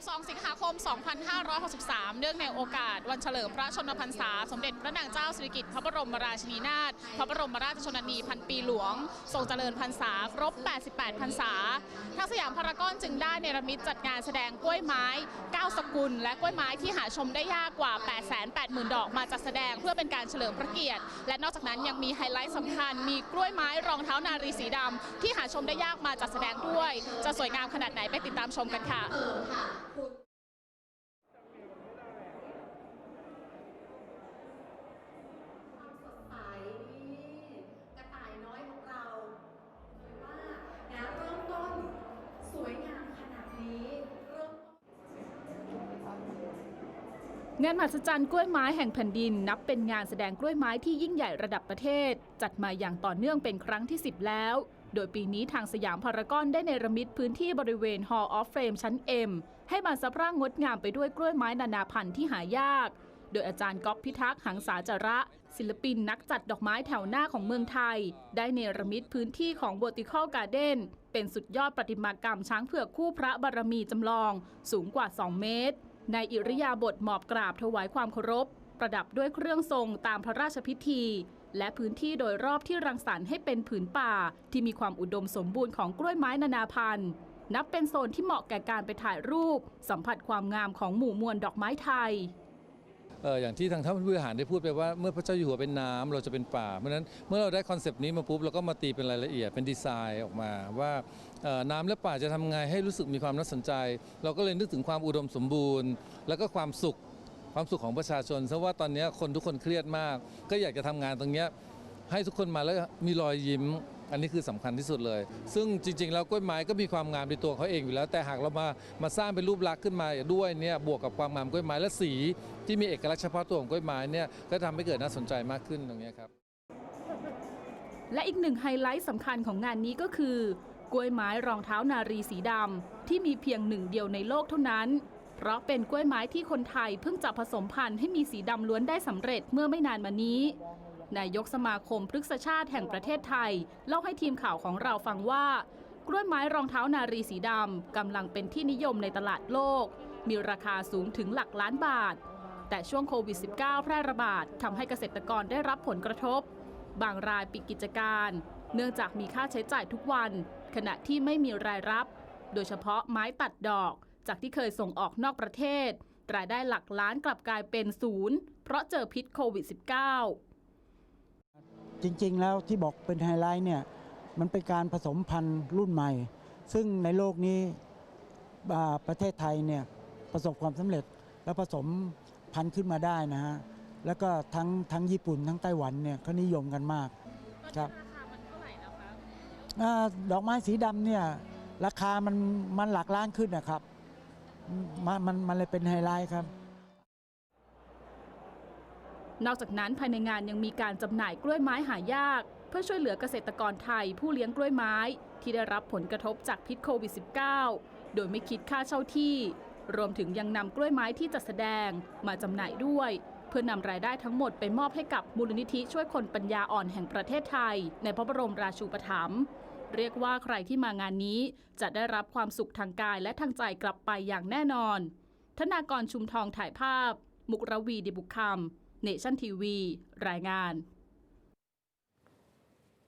12 สิงหาคม 2563 เนื่องในโอกาส วันเฉลิมพระชนมพรรษา สมเด็จพระนางเจ้าสิริกิติ์พระบรมราชินีนาถ พระบรมราชชนนีพันปีหลวง ทรงเจริญพรรษา ครบ 88 พรรษา ทางสยามพารากอนจึงได้เนรมิตจัดงานแสดงกล้วยไม้ 9 สกุล และกล้วยไม้ที่หาชมได้ยากกว่า 880,000 ดอกมาจัดแสดงเพื่อเป็นการเฉลิมพระเกียรติ และนอกจากนั้นยังมีไฮไลท์สำคัญ มีกล้วยไม้รองเท้านารีสีดำที่หาชมได้ยากมาจัดแสดงด้วย จะสวยงามขนาดไหนไปติดตามชมกันค่ะ ความสดใสนี่กระต่ายน้อยของเราเลยว่านะเริ่มต้นสวยงามขนาดนี้เริ่มต้น งานมหัศจรรย์กล้วยไม้แห่งแผ่นดิน นับเป็นงานแสดงกล้วยไม้ที่ยิ่งใหญ่ระดับประเทศ จัดมาอย่างต่อเนื่องเป็นครั้งที่ 10 แล้ว โดยปีนี้ทางสยามพารากอนได้เนรมิตพื้นที่บริเวณ Hall of Fame ชั้น M ให้บานสะพรั่งงดงามไปด้วยกล้วยไม้นานาพันธุ์ที่หายาก โดยอาจารย์ก๊อฟพิทักษ์หังษาจระ ศิลปินนักจัดดอกไม้แถวหน้าของเมืองไทย ได้เนรมิตพื้นที่ของ Vertical Garden เป็นสุดยอดประติมากรรมช้างเผือกคู่พระบารมีจำลองสูงกว่า 2 เมตร ในอิริยาบถหมอบกราบถวายความเคารพ ประดับด้วยเครื่องทรงตามพระราชพิธี และพื้นที่โดยรอบที่รังสรรค์ให้เป็นผืนป่า ที่มีความอุดมสมบูรณ์ของกล้วยไม้นานาพันธุ์ นับเป็นโซนที่เหมาะแก่การไปถ่ายรูป สัมผัสความงามของหมู่มวลดอกไม้ไทยเอออย่างที่ทางท่านผู้บริหารได้พูดไปว่าเมื่อพระเจ้าอยู่หัวเป็นน้ำเราจะเป็นป่า เพราะฉะนั้นเมื่อเราได้คอนเซปต์นี้มาปุ๊บเราก็มาตีเป็นรายละเอียดเป็นดีไซน์ออกมาว่าน้ำและป่าจะทำไงให้รู้สึกมีความน่าสนใจ เราก็เลยนึกถึงความอุดมสมบูรณ์ แล้วก็ความสุข ความสุขของประชาชนเพราะว่าตอนนี้คนทุกคนเครียดมาก ก็อยากจะทำงานตรงนี้ให้ทุกคนมาแล้วมีรอยยิ้ม อันนี้คือสำคัญที่สุดเลย ซึ่งจริงๆแล้วกล้วยไม้ก็มีความงามในตัวเขาเองอยู่แล้ว แต่หากเรามามาสร้างเป็นรูปลักษณ์ขึ้นมาด้วยเนี่ยบวกกับความงามกล้วยไม้และสี ที่มีเอกลักษณ์เฉพาะตัวของกล้วยไม้เนี่ยก็ทำให้เกิดน่าสนใจมากขึ้นตรงนี้ครับและอีกหนึ่งไฮไลท์สำคัญของงานนี้ก็คือกล้วยไม้รองเท้านารีสีดำที่มีเพียงหนึ่งเดียวในโลกเท่านั้น เพราะเป็นกล้วยไม้ที่คนไทยเพิ่งจะผสมพันธุ์ให้มีสีดำล้วนได้สำเร็จเมื่อไม่นานมานี้ นายกสมาคมพฤกษชาติแห่งประเทศไทย เล่าให้ทีมข่าวของเราฟังว่า กล้วยไม้รองเท้านารีสีดำกำลังเป็นที่นิยมในตลาดโลก มีราคาสูงถึงหลักล้านบาท แต่ช่วงโควิด -19 แพร่ระบาดทำให้เกษตรกรได้รับผลกระทบ บางรายปิดกิจการ เนื่องจากมีค่าใช้จ่ายทุกวัน ขณะที่ไม่มีรายรับ โดยเฉพาะไม้ตัดดอก จากที่เคยส่งออกนอกประเทศ รายได้หลักล้านกลับกลายเป็นศูนย์ เพราะเจอพิษโควิด -19 จริงๆ แล้วที่บอกเป็นไฮไลท์เนี่ย มันเป็นการผสมพันธุ์รุ่นใหม่ ซึ่งในโลกนี้อ่าประเทศไทยเนี่ยประสบความสำเร็จและผสมพันธุ์ขึ้นมาได้นะฮะ แล้วก็ทั้งทั้งญี่ปุ่นทั้งไต้หวันเนี่ยเขานิยมกันมากครับราคามันเท่าไหร่แล้วคะอาดอกไม้สีดำเนี่ยราคามันมันหลักล้านขึ้นนะครับ มันมันมันเลยเป็นไฮไลท์ครับ นอกจากนั้นภายในงานยังมีการจำหน่ายกล้วยไม้หายาก เพื่อช่วยเหลือเกษตรกรไทยผู้เลี้ยงกล้วยไม้ ที่ได้รับผลกระทบจากพิษโควิด -19 โดยไม่คิดค่าเช่าที่ รวมถึงยังนำกล้วยไม้ที่จัดแสดงมาจำหน่ายด้วย เพื่อนำรายได้ทั้งหมดไปมอบให้กับมูลนิธิช่วยคนปัญญาอ่อนแห่งประเทศไทย ในพระบรมราชูปถัมภ์ เรียกว่าใครที่มางานนี้ จะได้รับความสุขทางกายและทางใจกลับไปอย่างแน่นอน ธนากรชุมทองถ่ายภาพ มุกรวีดิบุคคำเนชั่นทีวี รายงาน